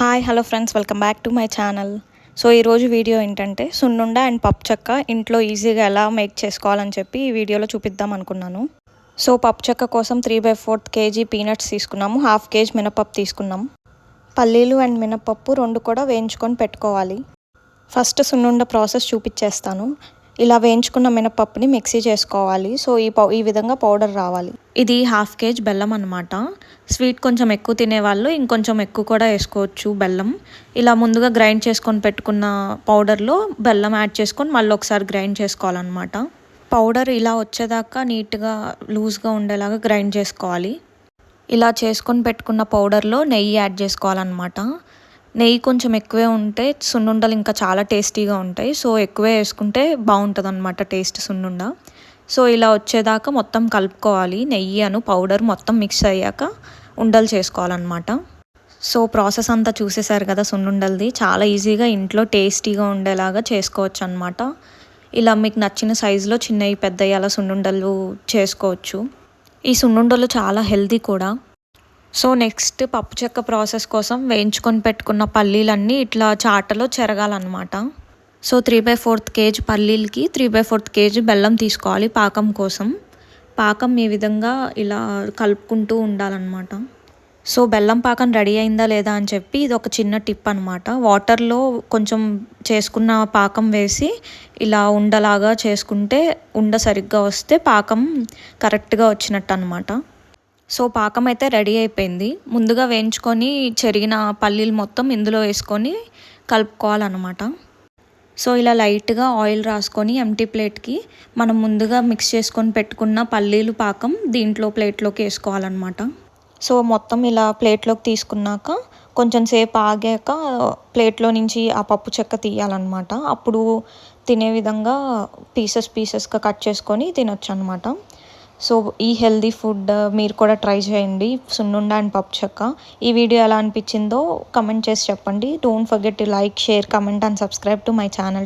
Hi hello friends welcome back to my channel so ఈరోజు video ఏంటంటే సున్నుండ and పప్పు చెక్క ఇంట్లో ఈజీగా ఎలా మేక్ చేసుకోవాలని చెప్పి ఈ వీడియోలో చూపిద్దాం అనుకున్నాను. సో పప్పు చెక్క కోసం three by fourth kg peanuts తీసుకున్నాము హాఫ్ కేజీ మినపప్పు తీసుకున్నాం. పల్లీలు అండ్ మినపప్పు రెండు కూడా వేయించుకొని పెట్టుకోవాలి. ఫస్ట్ సున్నుండ ప్రాసెస్ చూపించేస్తాను. ఇలా వేయించుకున్న మినపప్పుని మిక్సీ చేసుకోవాలి. సో ఈ పౌ ఈ విధంగా పౌడర్ రావాలి. ఇది హాఫ్ కేజ్ బెల్లం అనమాట స్వీట్ కొంచెం ఎక్కువ తినేవాళ్ళు ఇంకొంచెం ఎక్కువ కూడా వేసుకోవచ్చు బెల్లం. ఇలా ముందుగా గ్రైండ్ చేసుకొని పెట్టుకున్న పౌడర్లో బెల్లం యాడ్ చేసుకొని మళ్ళీ ఒకసారి గ్రైండ్ చేసుకోవాలన్నమాట. పౌడర్ ఇలా వచ్చేదాకా నీట్గా లూజ్గా ఉండేలాగా గ్రైండ్ చేసుకోవాలి. ఇలా చేసుకొని పెట్టుకున్న పౌడర్లో నెయ్యి యాడ్ చేసుకోవాలన్నమాట. నెయ్యి కొంచెం ఎక్కువే ఉంటే సున్నుండలు ఇంకా చాలా టేస్టీగా ఉంటాయి. సో ఎక్కువే వేసుకుంటే బాగుంటుంది అనమాట టేస్ట్ సున్నుండ. సో ఇలా వచ్చేదాకా మొత్తం కలుపుకోవాలి. నెయ్యి అను పౌడర్ మొత్తం మిక్స్ అయ్యాక ఉండలు చేసుకోవాలన్నమాట. సో ప్రాసెస్ అంతా చూసేసారు కదా సున్నుండలది. చాలా ఈజీగా ఇంట్లో టేస్టీగా ఉండేలాగా చేసుకోవచ్చు అనమాట ఇలా మీకు నచ్చిన సైజులో చిన్నవి పెద్దవి అలా సున్నుండలు చేసుకోవచ్చు. ఈ సున్నుండలు చాలా హెల్తీ కూడా. సో నెక్స్ట్ పప్పు చెక్క ప్రాసెస్ కోసం వేయించుకొని పెట్టుకున్న పల్లీలన్నీ ఇట్లా చాటలో చెరగాలన్నమాట. So three by fourth kg పల్లీలకి three by fourth kg బెల్లం తీసుకోవాలి పాకం కోసం. పాకం ఈ విధంగా ఇలా కలుపుకుంటూ ఉండాలన్నమాట. సో బెల్లం పాకం రెడీ అయిందా లేదా అని చెప్పి ఇది ఒక చిన్న టిప్ అనమాట వాటర్లో కొంచెం చేసుకున్న పాకం వేసి ఇలా ఉండలాగా చేసుకుంటే ఉండ సరిగ్గా వస్తే పాకం కరెక్ట్గా వచ్చినట్టు అనమాట సో పాకం అయితే రెడీ అయిపోయింది. ముందుగా వేయించుకొని చెరిగిన పల్లీలు మొత్తం ఇందులో వేసుకొని కలుపుకోవాలన్నమాట. సో ఇలా లైట్గా ఆయిల్ రాసుకొని ఎంటీ ప్లేట్కి మనం ముందుగా మిక్స్ చేసుకొని పెట్టుకున్న పల్లీలు పాకం దీంట్లో ప్లేట్లోకి వేసుకోవాలన్నమాట. సో మొత్తం ఇలా ప్లేట్లోకి తీసుకున్నాక కొంచెం సేపు ఆగాక ప్లేట్లో నుంచి ఆ పప్పు చెక్క తీయాలన్నమాట. అప్పుడు తినే విధంగా పీసెస్ పీసెస్గా కట్ చేసుకొని తినొచ్చు అనమాట సో ఈ హెల్దీ ఫుడ్ మీరు కూడా ట్రై చేయండి. సున్నుండ అండ్ పప్పు చెక్క. ఈ వీడియో ఎలా అనిపించిందో కమెంట్ చేసి చెప్పండి. Don't forget to like share comment and subscribe to my channel